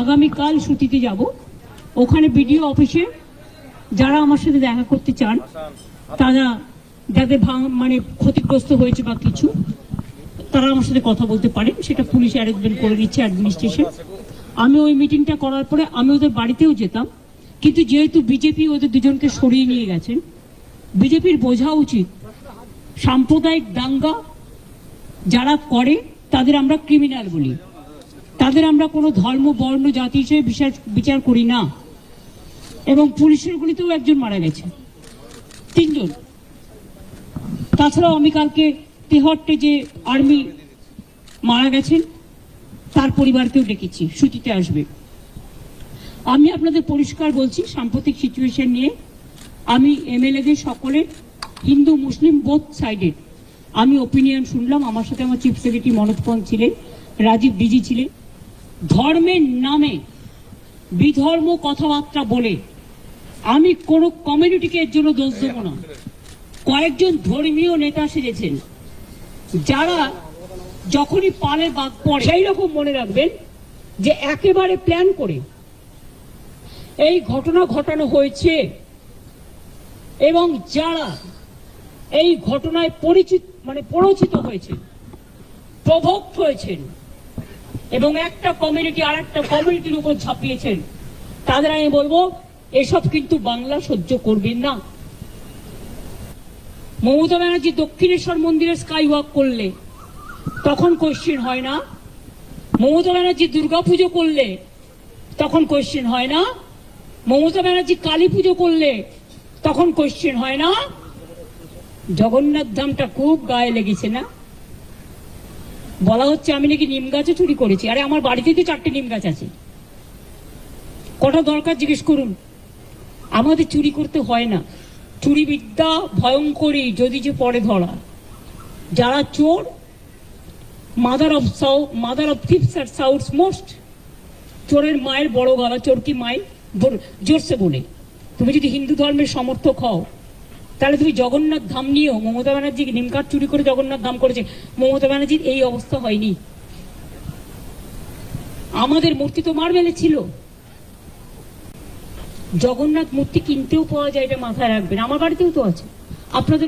আগামীকাল ছুটিতে যাব। ওখানে বিডিও অফিসে যারা আমার সাথে দেখা করতে চান, তারা যাদের মানে ক্ষতিগ্রস্ত হয়েছে বা কিছু, তারা আমার সাথে কথা বলতে পারেন সেটা পুলিশ অ্যারেঞ্জমেন্ট করে দিচ্ছে অ্যাডমিনিস্ট্রেশন আমি ওই মিটিংটা করার পরে আমি ওদের বাড়িতেও যেতাম। কিন্তু যেহেতু বিজেপি ওদের দুজনকে সরিয়ে নিয়ে গেছেন বিজেপির বোঝা উচিত সাম্প্রদায়িক দাঙ্গা যারা করে, তাদের আমরা ক্রিমিনাল বলি। তাদের আমরা কোনো ধর্ম, বর্ণ, জাতি হিসেবে বিচার বিচার করি না। এবং পুলিশের গুলিতেও একজন মারা গেছে। তিনজন। তাছাড়াও আমি কালকে তেহট্টে যে আর্মি মারা গেছেন, তার পরিবারকেও ডেকেছি ছুটিতে আসবে। আমি আপনাদের পরিষ্কার বলছি, সাম্প্রতিক সিচুয়েশন নিয়ে আমি এমএলএদের সকলে হিন্দু, মুসলিম বোথ সাইডেড আমি ওপিনিয়ন শুনলাম। আমার সাথে আমার চিফ সেক্রেটারি মনোজ পন্ত ছিলেন, রাজীব ডিজি ছিলেন। ধর্মের নামে বিধর্ম কথাবার্তা বলে আমি কোনো কমিউনিটিকে এর জন্য দোষ দেবো না। কয়েকজন ধর্মীয় নেতা সেজেছেন, যারা যখনই পালে বাদ পড়ে, সেই রকম মনে রাখবেন যে একেবারে প্ল্যান করে এই ঘটনা ঘটানো হয়েছে এবং যারা এই ঘটনায় পরিচিত মানে পরিচিত হয়েছেন প্রভোক্ত হয়েছেন এবং একটা কমিউনিটি আর একটা কমিউনিটির উপর ঝাঁপিয়েছেন। তাদের আমি বলব, এসব কিন্তু বাংলা সহ্য করবেন না। মমতা ব্যানার্জি দক্ষিণেশ্বর মন্দিরে স্কাই ওয়াক করলে, তখন কোশ্চেন হয় না। মমতা ব্যানার্জি দুর্গা পুজো করলে, তখন কোশ্চেন হয় না। মমতা ব্যানার্জি কালী পুজো করলে, তখন কোশ্চেন হয় না। জগন্নাথ ধামটা খুব গায়ে লেগেছে না? বলা হচ্ছে আমি নাকি নিম গাছও চুরি করেছি। আরে আমার বাড়িতে তো চারটে নিম গাছ আছে। কটা দরকার জিজ্ঞেস করুন। আমাদের চুরি করতে হয় না। চুরি বিদ্যা ভয়ঙ্করী যদি যে পরে ধরা। যারা চোর মাদার অফ সাউ মাদার অফ থিপস আর সাউথস মোস্ট চোরের মায়ের বড় গলা চোর কি বল- জোরসে বলে। তুমি যদি হিন্দু ধর্মের সমর্থক হও তাহলে তুমি জগন্নাথ ধাম নিয়েও মমতা ব্যানার্জি নিমকাঠ চুরি করে জগন্নাথ ধাম করেছে, মমতা ব্যানার্জির এই অবস্থা হয়নি। আমাদের মূর্তি তো মার্বেলে ছিল। জগন্নাথ মূর্তি কিনতেও পাওয়া যায় এটা মাথায় রাখবেন। আমার বাড়িতেও তো আছে। আপনাদের